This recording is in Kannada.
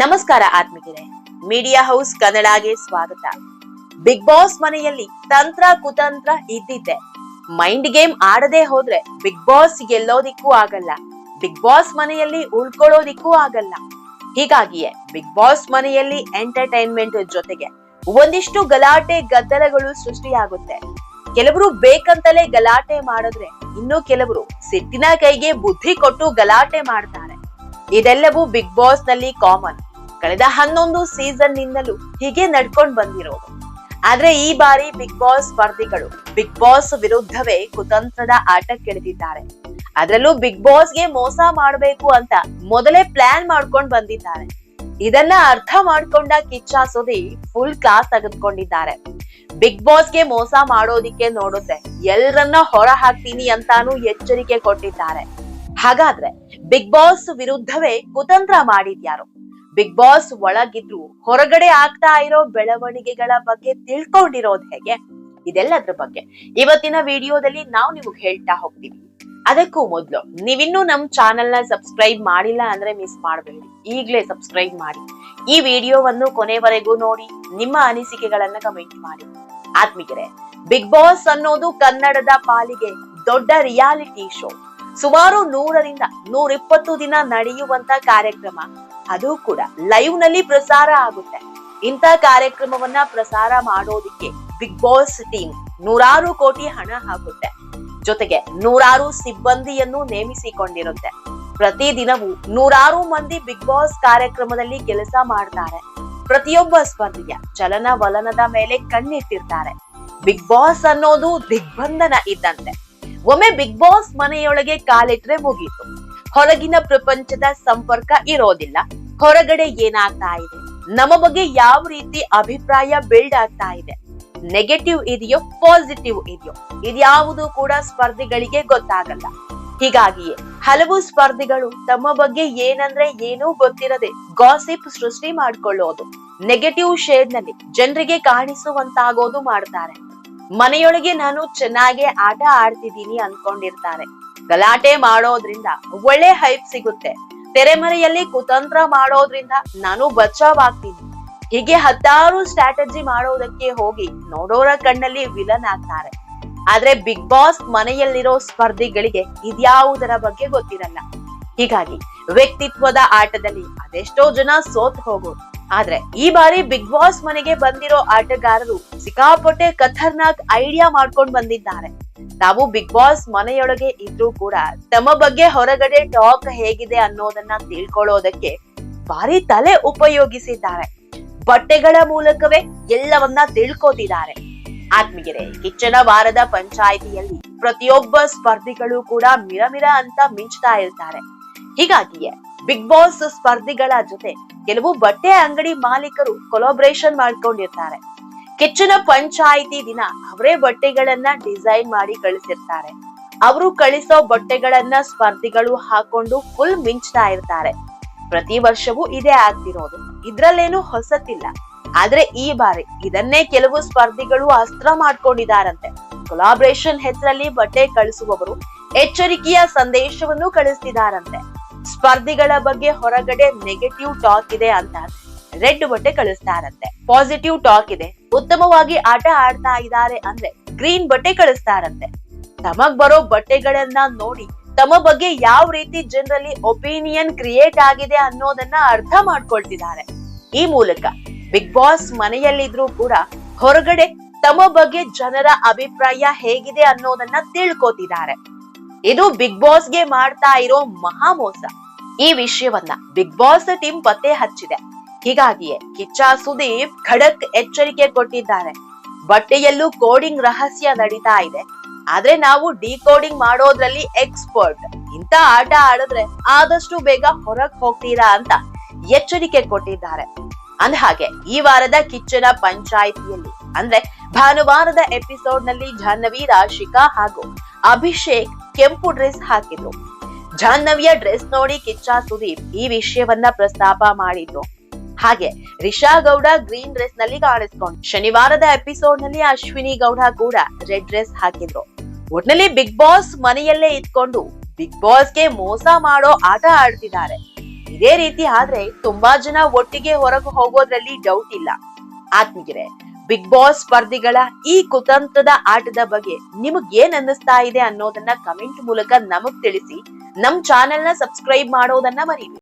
ನಮಸ್ಕಾರ ಆತ್ಮಿಕರೇ ಮೀಡಿಯಾ ಹೌಸ್ ಕನ್ನಡಗೆ ಸ್ವಾಗತ. ಬಿಗ್ ಬಾಸ್ ಮನೆಯಲ್ಲಿ ತಂತ್ರ ಕುತಂತ್ರ ಇದ್ದಿದ್ದೆ. ಮೈಂಡ್ ಗೇಮ್ ಆಡದೆ ಹೋದ್ರೆ ಬಿಗ್ ಬಾಸ್ ಗೆಲ್ಲೋದಿಕ್ಕೂ ಆಗಲ್ಲ. ಬಿಗ್ ಬಾಸ್ ಮನೆಯಲ್ಲಿ ಉಳ್ಕೊಳ್ಳೋದಿಕ್ಕೂ ಆಗಲ್ಲ. ಹೀಗಾಗಿಯೇ ಬಿಗ್ ಬಾಸ್ ಮನೆಯಲ್ಲಿ ಎಂಟರ್ಟೈನ್ಮೆಂಟ್ ಜೊತೆಗೆ ಒಂದಿಷ್ಟು ಗಲಾಟೆ ಗದ್ದಲಗಳು ಸೃಷ್ಟಿಯಾಗುತ್ತೆ. ಕೆಲವರು ಬೇಕಂತಲೇ ಗಲಾಟೆ ಮಾಡಿದ್ರೆ ಇನ್ನು ಕೆಲವರು ಸಿಟ್ಟಿನ ಕೈಗೆ ಬುದ್ಧಿ ಕೊಟ್ಟು ಗಲಾಟೆ ಮಾಡ್ತಾರೆ. ಇದೆಲ್ಲವೂ ಬಿಗ್ ಬಾಸ್ನಲ್ಲಿ ಕಾಮನ್ ಕಳೆದ ಹನ್ನೊಂದು ಸೀಸನ್ ನಿಂದಲೂ ಹೀಗೆ ನಡ್ಕೊಂಡು ಬಂದಿರೋದು. ಆದ್ರೆ ಈ ಬಾರಿ ಬಿಗ್ ಬಾಸ್ ಸ್ಪರ್ಧಿಗಳು ಬಿಗ್ ಬಾಸ್ ವಿರುದ್ಧವೇ ಕುತಂತ್ರದ ಆಟಕ್ಕಿಳಿದಿದ್ದಾರೆ. ಅದರಲ್ಲೂ ಬಿಗ್ ಬಾಸ್ಗೆ ಮೋಸ ಮಾಡಬೇಕು ಅಂತ ಮೊದಲೇ ಪ್ಲಾನ್ ಮಾಡ್ಕೊಂಡ್ ಬಂದಿದ್ದಾರೆ. ಇದನ್ನ ಅರ್ಥ ಮಾಡ್ಕೊಂಡ ಕಿಚ್ಚಾ ಸುದಿ ಫುಲ್ ಕ್ಲಾಸ್ ತೆಗೆದುಕೊಂಡಿದ್ದಾರೆ. ಬಿಗ್ ಬಾಸ್ಗೆ ಮೋಸ ಮಾಡೋದಿಕ್ಕೆ ನೋಡುತ್ತೆ. ಎಲ್ರನ್ನ ಹೊರ ಹಾಕ್ತೀನಿ ಅಂತಾನು ಎಚ್ಚರಿಕೆ ಕೊಟ್ಟಿದ್ದಾರೆ. ಹಾಗಾದ್ರೆ ಬಿಗ್ ಬಾಸ್ ವಿರುದ್ಧವೇ ಕುತಂತ್ರ ಮಾಡಿದ್ಯಾರು? ಬಿಗ್ ಬಾಸ್ ಒಳಗಿದ್ರು ಹೊರಗಡೆ ಆಗ್ತಾ ಇರೋ ಬೆಳವಣಿಗೆಗಳ ಬಗ್ಗೆ ತಿಳ್ಕೊಂಡಿರೋದ್ ಹೇಗೆ? ಇದೆಲ್ಲದ್ರ ಬಗ್ಗೆ ಇವತ್ತಿನ ವಿಡಿಯೋದಲ್ಲಿ ನಾವು ನಿಮಗೆ ಹೇಳ್ತಾ ಹೋಗ್ತೀವಿ. ಅದಕ್ಕೂ ಮೊದಲು ನೀವಿನ್ನೂ ನಮ್ ಚಾನೆಲ್ನ ಸಬ್ಸ್ಕ್ರೈಬ್ ಮಾಡಿಲ್ಲ ಅಂದ್ರೆ ಮಿಸ್ ಮಾಡಬೇಡಿ. ಈಗ್ಲೇ ಸಬ್ಸ್ಕ್ರೈಬ್ ಮಾಡಿ. ಈ ವಿಡಿಯೋವನ್ನು ಕೊನೆವರೆಗೂ ನೋಡಿ, ನಿಮ್ಮ ಅನಿಸಿಕೆಗಳನ್ನ ಕಮೆಂಟ್ ಮಾಡಿ. ಆತ್ಮಿಕರೇ, ಬಿಗ್ ಬಾಸ್ ಅನ್ನೋದು ಕನ್ನಡದ ಪಾಲಿಗೆ ದೊಡ್ಡ ರಿಯಾಲಿಟಿ ಶೋ. ಸುಮಾರು ನೂರರಿಂದ ನೂರಿಪ್ಪತ್ತು ದಿನ ನಡೆಯುವಂತ ಕಾರ್ಯಕ್ರಮ. ಅದು ಕೂಡ ಲೈವ್ನಲ್ಲಿ ಪ್ರಸಾರ ಆಗುತ್ತೆ. ಇಂಥ ಕಾರ್ಯಕ್ರಮವನ್ನ ಪ್ರಸಾರ ಮಾಡೋದಿಕ್ಕೆ ಬಿಗ್ ಬಾಸ್ ಟೀಮ್ ನೂರಾರು ಕೋಟಿ ಹಣ ಹಾಕುತ್ತೆ ಜೊತೆಗೆ ನೂರಾರು ಸಿಬ್ಬಂದಿಯನ್ನು ನೇಮಿಸಿಕೊಂಡಿರುತ್ತೆ. ಪ್ರತಿದಿನವೂ ನೂರಾರು ಮಂದಿ ಬಿಗ್ ಬಾಸ್ ಕಾರ್ಯಕ್ರಮದಲ್ಲಿ ಕೆಲಸ ಮಾಡ್ತಾರೆ. ಪ್ರತಿಯೊಬ್ಬ ಸ್ಪರ್ಧಿಯ ಚಲನವಲನದ ಮೇಲೆ ಕಣ್ಣಿಟ್ಟಿರ್ತಾರೆ. ಬಿಗ್ ಬಾಸ್ ಅನ್ನೋದು ದಿಗ್ಬಂಧನ ಇದ್ದಂತೆ. ಒಮ್ಮೆ ಬಿಗ್ ಬಾಸ್ ಮನೆಯೊಳಗೆ ಕಾಲಿಟ್ರೆ ಮುಗೀತು. ಹೊರಗಿನ ಪ್ರಪಂಚದ ಸಂಪರ್ಕ ಇರೋದಿಲ್ಲ. ಹೊರಗಡೆ ಏನಾಗ್ತಾ ಇದೆ? ನಮ್ಮ ಬಗ್ಗೆ ಯಾವ ರೀತಿ ಅಭಿಪ್ರಾಯ ಬಿಲ್ಡ್ ಆಗ್ತಾ ಇದೆ? ನೆಗೆಟಿವ್ ಇದೆಯೋ ಪಾಸಿಟಿವ್ ಇದೆಯೋ? ಇದ್ಯಾವುದು ಕೂಡ ಸ್ಪರ್ಧಿಗಳಿಗೆ ಗೊತ್ತಾಗಲ್ಲ. ಹೀಗಾಗಿಯೇ, ಹಲವು ಸ್ಪರ್ಧಿಗಳು ತಮ್ಮ ಬಗ್ಗೆ ಏನಂದ್ರೆ ಏನೂ ಗೊತ್ತಿರದೆ ಗಾಸಿಪ್ ಸೃಷ್ಟಿ ಮಾಡ್ಕೊಳ್ಳೋದು. ನೆಗೆಟಿವ್ ಶೇಡ್ನಲ್ಲಿ ಜನರಿಗೆ ಕಾಣಿಸುವಂತಾಗೋದು ಮಾಡ್ತಾರೆ. ಮನೆಯೊಳಗೆ ನಾನು ಚೆನ್ನಾಗೆ ಆಟ ಆಡ್ತಿದ್ದೀನಿ ಅನ್ಕೊಂಡಿರ್ತಾರೆ. ಗಲಾಟೆ ಮಾಡೋದ್ರಿಂದ ಒಳ್ಳೆ ಹೈಪ್ ಸಿಗುತ್ತೆ. ತೆರೆಮರೆಯಲ್ಲಿ ಕುತಂತ್ರ ಮಾಡೋದ್ರಿಂದ ನಾನು ಬಚಾವಾಗ್ತೀನಿ. ಹೀಗೆ ಹತ್ತಾರು ಸ್ಟ್ರಾಟಜಿ ಮಾಡೋದಕ್ಕೆ ಹೋಗಿ ನೋಡೋರ ಕಣ್ಣಲ್ಲಿ ವಿಲನ್ ಆಗ್ತಾರೆ. ಆದ್ರೆ ಬಿಗ್ ಬಾಸ್ ಮನೆಯಲ್ಲಿರೋ ಸ್ಪರ್ಧಿಗಳಿಗೆ ಇದ್ಯಾವುದರ ಬಗ್ಗೆ ಗೊತ್ತಿರಲ್ಲ. ಹೀಗಾಗಿ ವ್ಯಕ್ತಿತ್ವದ ಆಟದಲ್ಲಿ ಅದೆಷ್ಟೋ ಜನ ಸೋತ್ ಹೋಗೋದು ಆದ್ರೆ ಈ ಬಾರಿ ಬಿಗ್ ಬಾಸ್ ಮನೆಗೆ ಬಂದಿರೋ ಆಟಗಾರರು ಸಿಕ್ಕಾಪಟ್ಟೆ ಖತರ್ನಾಕ್ ಐಡಿಯಾ ಮಾಡ್ಕೊಂಡ್ ಬಂದಿದ್ದಾರೆ. ನಾವು ಬಿಗ್ ಬಾಸ್ ಮನೆಯೊಳಗೆ ಇದ್ರೂ ಕೂಡ ತಮ್ಮ ಬಗ್ಗೆ ಹೊರಗಡೆ ಟಾಕ್ ಹೇಗಿದೆ ಅನ್ನೋದನ್ನ ತಿಳ್ಕೊಳ್ಳೋದಕ್ಕೆ ಭಾರಿ ತಲೆ ಉಪಯೋಗಿಸಿದ್ದಾರೆ. ಬಟ್ಟೆಗಳ ಮೂಲಕವೇ ಎಲ್ಲವನ್ನ ತಿಳ್ಕೋತಿದ್ದಾರೆ. ಆತ್ಮಗೆರೆ ಕಿಚ್ಚನ ವಾರದ ಪಂಚಾಯಿತಿಯಲ್ಲಿ ಪ್ರತಿಯೊಬ್ಬ ಸ್ಪರ್ಧಿಗಳು ಕೂಡ ಮಿರಮಿರ ಅಂತ ಮಿಂಚ್ತಾ ಇರ್ತಾರೆ. ಹೀಗಾಗಿಯೇ ಬಿಗ್ ಬಾಸ್ ಸ್ಪರ್ಧಿಗಳ ಜೊತೆ ಕೆಲವು ಬಟ್ಟೆ ಅಂಗಡಿ ಮಾಲೀಕರು ಕೊಲಾಬ್ರೇಷನ್ ಮಾಡ್ಕೊಂಡಿರ್ತಾರೆ. ಕಿಚ್ಚನ ಪಂಚಾಯಿತಿ ದಿನ ಅವರೇ ಬಟ್ಟೆಗಳನ್ನ ಡಿಸೈನ್ ಮಾಡಿ ಕಳಿಸಿರ್ತಾರೆ. ಅವರು ಕಳಿಸೋ ಬಟ್ಟೆಗಳನ್ನ ಸ್ಪರ್ಧಿಗಳು ಹಾಕೊಂಡು ಫುಲ್ ಮಿಂಚ್ತಾ ಇರ್ತಾರೆ. ಪ್ರತಿ ವರ್ಷವೂ ಇದೇ ಆಗ್ತಿರೋದು. ಇದ್ರಲ್ಲೇನು ಹೊಸತಿಲ್ಲ. ಆದ್ರೆ ಈ ಬಾರಿ ಇದನ್ನೇ ಕೆಲವು ಸ್ಪರ್ಧಿಗಳು ಅಸ್ತ್ರ ಮಾಡ್ಕೊಂಡಿದಾರಂತೆ. ಕೊಲಾಬ್ರೇಷನ್ ಹೆಸರಲ್ಲಿ ಬಟ್ಟೆ ಕಳಿಸುವವರು ಎಚ್ಚರಿಕೆಯ ಸಂದೇಶವನ್ನು ಕಳಿಸ್ತಿದಾರಂತೆ. ಸ್ಪರ್ಧಿಗಳ ಬಗ್ಗೆ ಹೊರಗಡೆ ನೆಗೆಟಿವ್ ಟಾಕ್ ಇದೆ ಅಂತ ರೆಡ್ ಬಟ್ಟೆ ಕಳಿಸ್ತಾರಂತೆ. ಪಾಸಿಟಿವ್ ಟಾಕ್ ಇದೆ. ಉತ್ತಮವಾಗಿ ಆಟ ಆಡ್ತಾ ಇದ್ದಾರೆ ಅಂದ್ರೆ ಗ್ರೀನ್ ಬಟ್ಟೆ ಕಳಿಸ್ತಾರಂತೆ. ತಮಗ್ ಬರೋ ಬಟ್ಟೆಗಳನ್ನ ನೋಡಿ ತಮ್ಮ ಬಗ್ಗೆ ಯಾವ ರೀತಿ ಜನರಲ್ಲಿ ಒಪಿನಿಯನ್ ಕ್ರಿಯೇಟ್ ಆಗಿದೆ ಅನ್ನೋದನ್ನ ಅರ್ಥ ಮಾಡ್ಕೊಳ್ತಿದ್ದಾರೆ. ಈ ಮೂಲಕ ಬಿಗ್ ಬಾಸ್ ಮನೆಯಲ್ಲಿದ್ರೂ ಕೂಡ ಹೊರಗಡೆ ತಮ್ಮ ಬಗ್ಗೆ ಜನರ ಅಭಿಪ್ರಾಯ ಹೇಗಿದೆ ಅನ್ನೋದನ್ನ ತಿಳ್ಕೊತಿದ್ದಾರೆ. ಇದು ಬಿಗ್ ಬಾಸ್ಗೆ ಮಾಡ್ತಾ ಇರೋ ಮಹಾ ಮೋಸ. ಈ ವಿಷಯವನ್ನ ಬಿಗ್ ಬಾಸ್ ಟೀಮ್ ಪತ್ತೆ ಹಚ್ಚಿದೆ. ಹೀಗಾಗಿಯೇ ಕಿಚ್ಚ ಸುದೀಪ್ ಖಡಕ್ ಎಚ್ಚರಿಕೆ ಕೊಟ್ಟಿದ್ದಾರೆ. ಬಟ್ಟೆಯಲ್ಲೂ ಕೋಡಿಂಗ್ ರಹಸ್ಯ ನಡೀತಾ ಇದೆ. ಆದ್ರೆ ನಾವು ಡಿಕೋಡಿಂಗ್ ಮಾಡೋದ್ರಲ್ಲಿ ಎಕ್ಸ್ಪರ್ಟ್ ಇಂತ ಆಟ ಆಡಿದ್ರೆ ಆದಷ್ಟು ಬೇಗ ಹೊರಗ್ ಹೋಗ್ತೀರಾ ಅಂತ ಎಚ್ಚರಿಕೆ ಕೊಟ್ಟಿದ್ದಾರೆ. ಅಂದ ಹಾಗೆ ಈ ವಾರದ ಕಿಚ್ಚನ ಪಂಚಾಯಿತಿಯಲ್ಲಿ, ಅಂದ್ರೆ ಭಾನುವಾರದ ಎಪಿಸೋಡ್ನಲ್ಲಿ ಜಾಹ್ನವಿ, ರಾಶಿಕಾ ಹಾಗೂ ಅಭಿಷೇಕ್ ಕೆಂಪು ಡ್ರೆಸ್ ಹಾಕಿದ್ರು ಜಾಹ್ನವಿಯ ಡ್ರೆಸ್ ನೋಡಿ ಕಿಚ್ಚ ಸುದೀಪ್ ಈ ವಿಷಯವನ್ನ ಪ್ರಸ್ತಾಪ ಮಾಡಿದ್ರು ಹಾಗೆ ರಿಷಾ ಗೌಡ ಗ್ರೀನ್ ಡ್ರೆಸ್ನಲ್ಲಿ ಕಾಣಿಸ್ಕೊಂಡು ಶನಿವಾರದ ಎಪಿಸೋಡ್ನಲ್ಲಿ ಅಶ್ವಿನಿ ಗೌಡ ಕೂಡ ರೆಡ್ ಡ್ರೆಸ್ ಹಾಕಿದ್ರು. ಒಟ್ನಲ್ಲಿ ಬಿಗ್ ಬಾಸ್ ಮನೆಯಲ್ಲೇ ಇದ್ಕೊಂಡು ಬಿಗ್ ಬಾಸ್ಗೆ ಮೋಸ ಮಾಡೋ ಆಟ ಆಡ್ತಿದ್ದಾರೆ. ಇದೇ ರೀತಿ ಆದ್ರೆ ತುಂಬಾ ಜನ ಒಟ್ಟಿಗೆ ಹೊರಗೆ ಹೋಗೋದ್ರಲ್ಲಿ ಡೌಟ್ ಇಲ್ಲ. ಆತ್ಮೀಗೆರೆ ಬಿಗ್ ಬಾಸ್ ಸ್ಪರ್ಧಿಗಳ ಈ ಕುತಂತ್ರದ ಆಟದ ಬಗ್ಗೆ ನಿಮಗ್ ಏನ್ ಅನ್ನಿಸ್ತಾ ಇದೆ ಅನ್ನೋದನ್ನ ಕಮೆಂಟ್ ಮೂಲಕ ನಮಗ್ ತಿಳಿಸಿ. ನಮ್ ಚಾನೆಲ್ನ ಸಬ್ಸ್ಕ್ರೈಬ್ ಮಾಡೋದನ್ನ ಮರೀರಿ